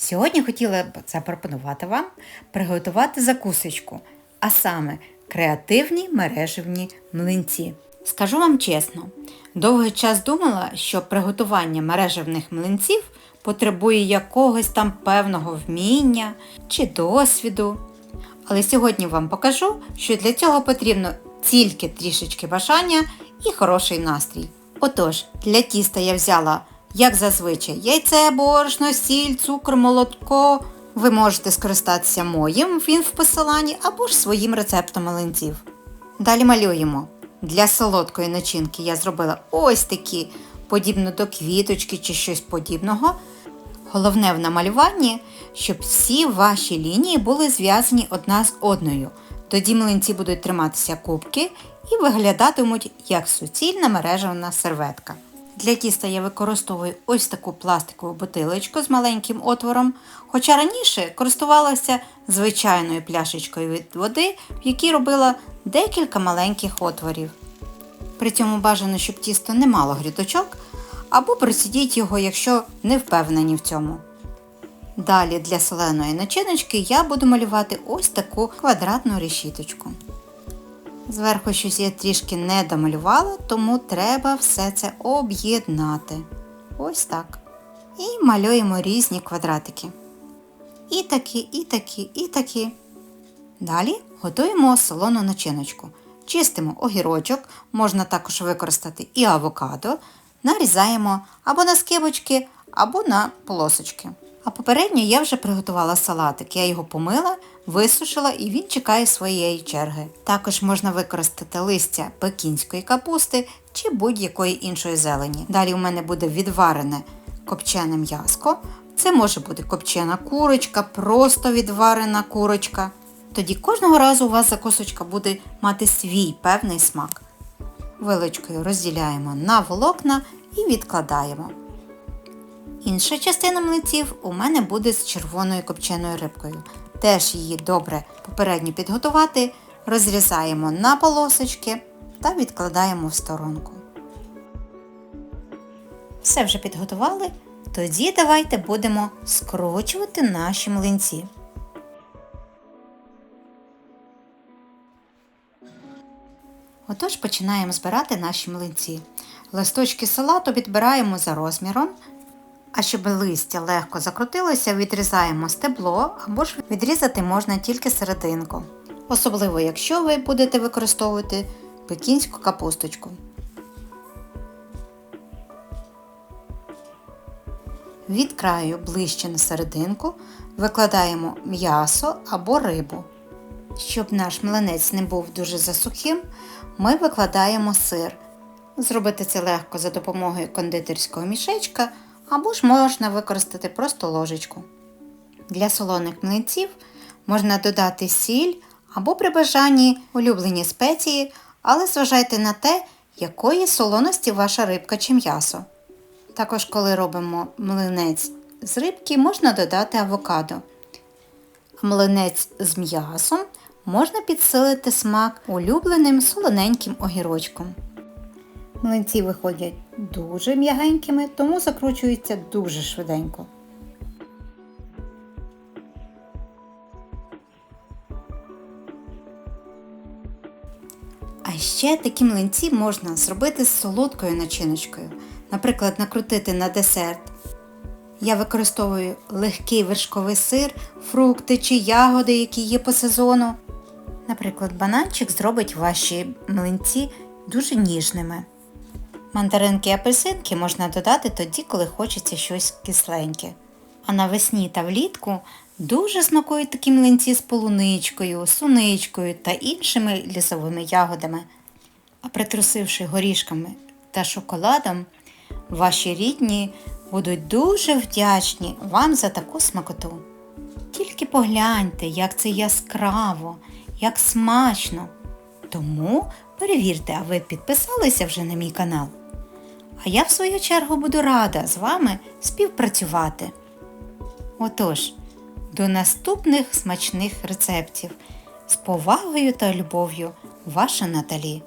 Сьогодні хотіла б запропонувати вам приготувати закусочку, а саме креативні мережевні млинці. Скажу вам чесно, довгий час думала, що приготування мережевних млинців потребує якогось там певного вміння чи досвіду. Але сьогодні вам покажу, що для цього потрібно тільки трішечки бажання і хороший настрій. Отож, для тіста я взяла, як зазвичай, яйце, борошно, сіль, цукор, молотко. Ви можете скористатися моїм, він в посиланні, або ж своїм рецептом млинців. Далі малюємо. Для солодкої начинки я зробила ось такі, подібно до квіточки чи щось подібного. Головне в намалюванні, щоб всі ваші лінії були зв'язані одна з одною. Тоді млинці будуть триматися кубки і виглядатимуть як суцільна мережевна серветка. Для тіста я використовую ось таку пластикову бутилочку з маленьким отвором, хоча раніше користувалася звичайною пляшечкою від води, в якій робила декілька маленьких отворів. При цьому бажано, щоб тісто не мало гріточок, або просидіть його, якщо не впевнені в цьому. Далі для соленої начиночки я буду малювати ось таку квадратну решіточку. Зверху щось я трішки не домалювала, тому треба все це об'єднати. Ось так. І малюємо різні квадратики. І такі, і такі, і такі. Далі готуємо солону начиночку. Чистимо огірочок, можна також використати і авокадо, нарізаємо або на скибочки, або на полосочки. А попередньо я вже приготувала салатик. Я його помила, висушила і він чекає своєї черги. Також можна використати листя пекінської капусти чи будь-якої іншої зелені. Далі у мене буде відварене копчене м'яско. Це може бути копчена курочка, просто відварена курочка. Тоді кожного разу у вас закусочка буде мати свій певний смак. Вилочкою розділяємо на волокна і відкладаємо. Інша частина млинців у мене буде з червоною копченою рибкою. Теж її добре попередньо підготувати, розрізаємо на полосочки та відкладаємо в сторонку. Все вже підготували? Тоді давайте будемо скручувати наші млинці. Отож починаємо збирати наші млинці. Листочки салату відбираємо за розміром, а щоб листя легко закрутилося, відрізаємо стебло або ж відрізати можна тільки серединку. Особливо, якщо ви будете використовувати пекінську капусточку. Від краю ближче на серединку викладаємо м'ясо або рибу. Щоб наш млинець не був дуже засухим, ми викладаємо сир. Зробити це легко за допомогою кондитерського мішечка або ж можна використати просто ложечку. Для солоних млинців можна додати сіль або при бажанні улюблені спеції, але зважайте на те, якої солоності ваша рибка чи м'ясо. Також, коли робимо млинець з рибки, можна додати авокадо. Млинець з м'ясом можна підсилити смак улюбленим солоненьким огірочком. Млинці виходять дуже м'ягенькими, тому закручуються дуже швиденько. А ще такі млинці можна зробити з солодкою начиночкою. Наприклад, накрутити на десерт. Я використовую легкий вершковий сир, фрукти чи ягоди, які є по сезону. Наприклад, бананчик зробить ваші млинці дуже ніжними. Мандаринки і апельсинки можна додати тоді, коли хочеться щось кисленьке. А навесні та влітку дуже смакують такі млинці з полуничкою, суничкою та іншими лісовими ягодами. А притрусивши горішками та шоколадом, ваші рідні будуть дуже вдячні вам за таку смакоту. Тільки погляньте, як це яскраво, як смачно. Тому перевірте, а ви підписалися вже на мій канал. А я в свою чергу буду рада з вами співпрацювати. Отож, до наступних смачних рецептів. З повагою та любов'ю, ваша Наталі.